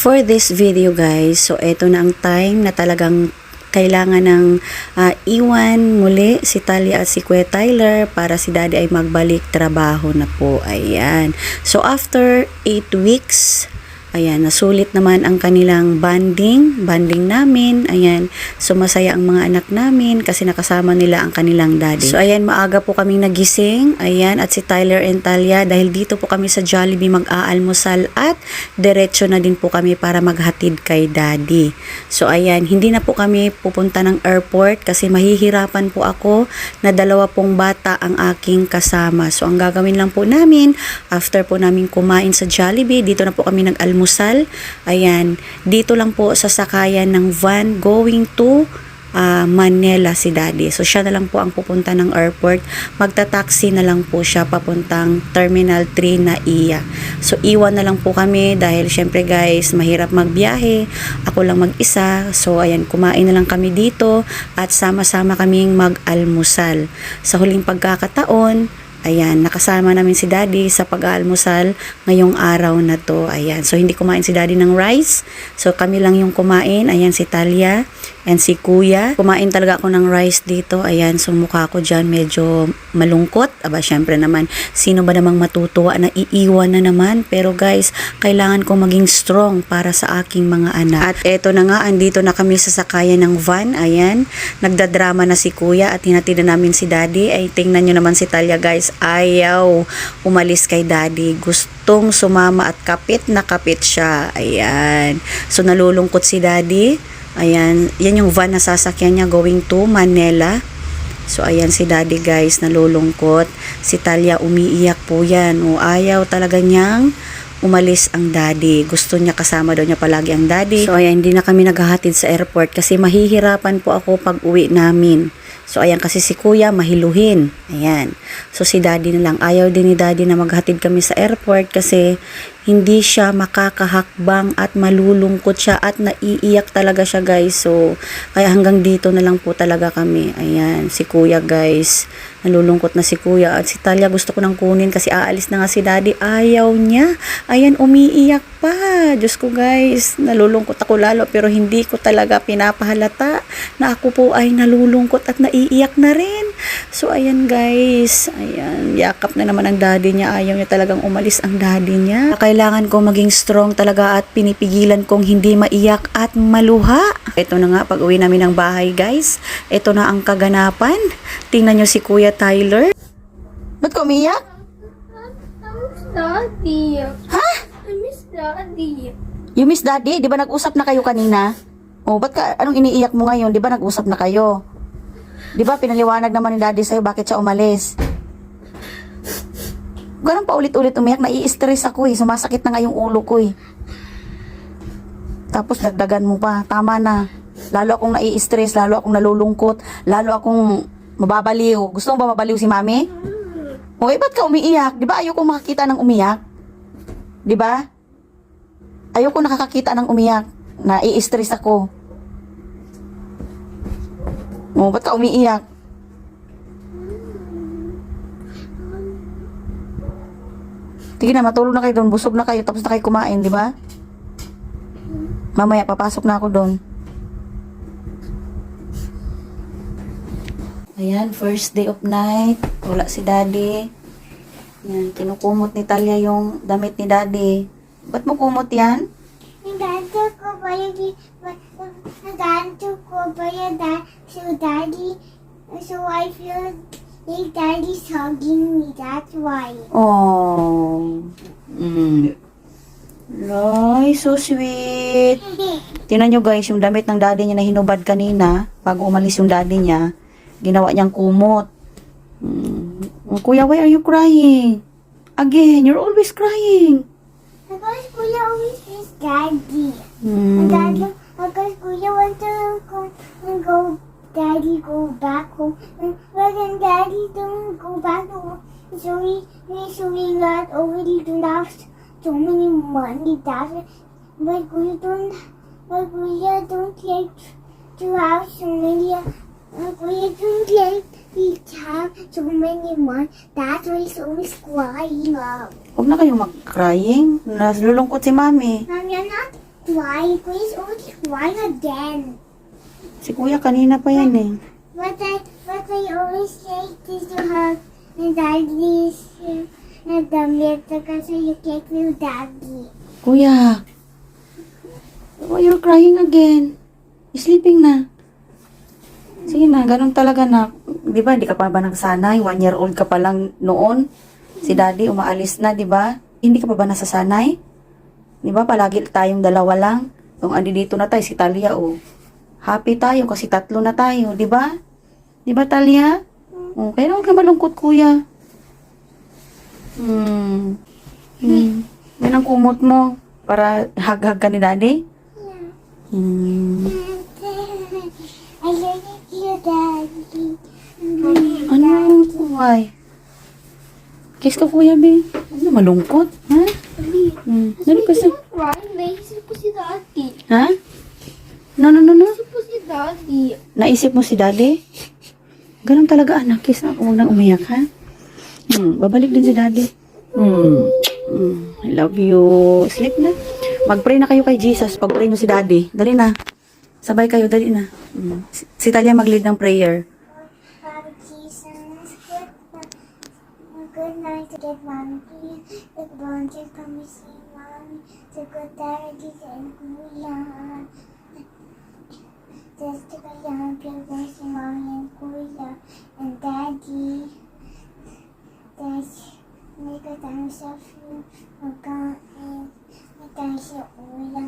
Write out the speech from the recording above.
for this video guys. So, ito na ang time na talagang kailangan ng ah, iwan muli si Talia at si Kuya Tyler para si Daddy ay magbalik trabaho na po. Ayan. So, after 8 weeks, Ayan, nasulit naman ang kanilang banding, banding namin. Ayan, so masaya ang mga anak namin kasi nakasama nila ang kanilang daddy. So ayan, maaga po kaming nagising. Ayan, at si Tyler and Talia dahil dito po kami sa Jollibee mag-aalmusal at diretso na din po kami para maghatid kay daddy. So ayan, hindi na po kami pupunta ng airport kasi mahihirapan po ako na dalawa pong bata ang aking kasama. So ang gagawin lang po namin, after po namin kumain sa Jollibee, dito na po kami nag-almusal. Ayan, dito lang po sa sakayan ng van going to ah, Manila si Daddy. So siya na lang po ang pupunta ng airport. Magta-taxi na lang po siya papuntang Terminal 3 na iya. So iwan na lang po kami dahil syempre guys, mahirap magbiyahe. Ako lang mag-isa. So ayan, kumain na lang kami dito at sama-sama kaming mag-almusal. Sa huling pagkakataon, Ayan, nakasama namin si Daddy sa pag-aalmusal ngayong araw na to. Ayan, so hindi kumain si Daddy ng rice. So kami lang yung kumain. Ayan, si Talia and si Kuya. Kumain talaga ako ng rice dito. Ayan, so mukha ko dyan medyo malungkot. Aba, syempre naman, sino ba namang matutuwa na iiwan na naman? Pero guys, kailangan ko maging strong para sa aking mga anak. At eto na nga, andito na kami sa sakayan ng van. Ayan, nagdadrama na si Kuya at hinatid na namin si Daddy. Ay, tingnan nyo naman si Talia guys, ayaw umalis kay Daddy. Gustong sumama at kapit na kapit siya. Ayan. So, nalulungkot si Daddy. Ayan, yan yung van na sasakyan niya going to Manila. So, ayan si Daddy guys, nalulungkot. Si Talia umiiyak po yan. O, ayaw talaga niyang umalis ang daddy. Gusto niya kasama daw niya palagi ang daddy. So, ayan, hindi na kami naghahatid sa airport kasi mahihirapan po ako pag uwi namin. So, ayan kasi si kuya mahiluhin. Ayan. So, si daddy na lang. Ayaw din ni daddy na maghatid kami sa airport kasi hindi siya makakahakbang at malulungkot siya at naiiyak talaga siya guys. So, kaya hanggang dito na lang po talaga kami. Ayan, si kuya guys. Nalulungkot na si kuya at si Talia gusto ko nang kunin kasi aalis na nga si daddy. Ayaw niya. Ayan, umiiyak pa. Diyos ko guys, nalulungkot ako lalo pero hindi ko talaga pinapahalata na ako po ay nalulungkot at naiiyak na rin. So, ayan guys. Ayan, yakap na naman ang daddy niya. Ayaw niya talagang umalis ang daddy niya. Kailangan ko maging strong talaga at pinipigilan kong hindi maiyak at maluha. Ito na nga pag uwi namin ng bahay guys. Ito na ang kaganapan. Tingnan nyo si Kuya Tyler. Ba't ka umiyak? I miss Daddy. Ha? I miss Daddy. You miss daddy? Di ba nag-usap na kayo kanina? Oh, ba't ka, anong iniiyak mo ngayon? Di ba nag-usap na kayo? Di ba pinaliwanag naman ni daddy sa'yo bakit siya umalis? Ganun pa ulit-ulit umiyak, nai-stress ako eh. Sumasakit na nga yung ulo ko eh. Tapos dagdagan mo pa, tama na. Lalo akong nai-stress, lalo akong nalulungkot, lalo akong mababaliw. Gusto mo ba mabaliw si mami? Eh, ba't ka umiiyak? Di ba ayoko makakita ng umiyak? Di ba? Ayoko nakakakita ng umiyak. Na-i-stress ako. O, ba't ka umiiyak? Sige na, matulog na kayo doon. Busog na kayo, tapos na kayo kumain, di ba? Mamaya, papasok na ako doon. Ayan, first day of night. Wala si daddy. Yan, kinukumot ni Talia yung damit ni daddy. Ba't mo kumot yan? Nagdadyo ko ba yung nagdadyo ko ba yung dad so daddy so I feel like daddy's hugging me that's why Oh. Mm. Loy, so sweet. Tingnan nyo guys, yung damit ng daddy niya na hinubad kanina, bago umalis yung daddy niya, ginawa niyang kumot. Mm. Kuya, why are you crying? Again, you're always crying. because kuya always miss daddy Mm. and daddy because kuya want to go daddy go back home but then daddy don't go back home so we, we so we got already don't have so many money that's but we don't but we don't like to have so many uh, we don't like we have so many money that's why he's always crying up Huwag na kayong mag-crying. Si mami. Mom, you're not crying. Please always crying again. Si kuya kanina pa yan eh. What I what I always say is to hug and daddy's the milk so you can't feel daddy. Kuya. Why you're crying again? Sleeping na. Sige na, ganun talaga na. Di ba, hindi ka pa ba nagsanay? One year old ka pa lang noon. Si daddy umaalis na, di ba? Hindi ka pa ba nasasanay? Di ba, palagi tayong dalawa lang. Kung andi dito na tayo, si Talia, oh. Happy tayo kasi tatlo na tayo, di ba? Di ba, Talia? Oh, kaya huwag ka malungkot, kuya. Hmm. Hmm. Yan ang kumot mo para hag-hag ka ni daddy? Hmm. I love you, daddy. Ano? Why? Kiss ka kuya, be. Ano, malungkot? Ha? Hmm. Ano kasi? Ko si daddy. Ha? No, no, no, no. Daddy. Naisip mo si daddy? Ganun talaga, anak. Kiss na. Huwag nang umiyak, ha? Hmm. Babalik din si daddy. Hmm. Hmm. I love you. Sleep na. Mag-pray na kayo kay Jesus. Pag-pray mo si daddy. Dali na. Sabay kayo, dali na. Hmm. Si- Si Talia mag-lead ng prayer. Good, night to get mommy, please. Good morning, to see mommy. To good daddy and kuya. Jessica Young, Mom, and Kuya, and Daddy. Dash, make a dance of you, and my dance, Kuya.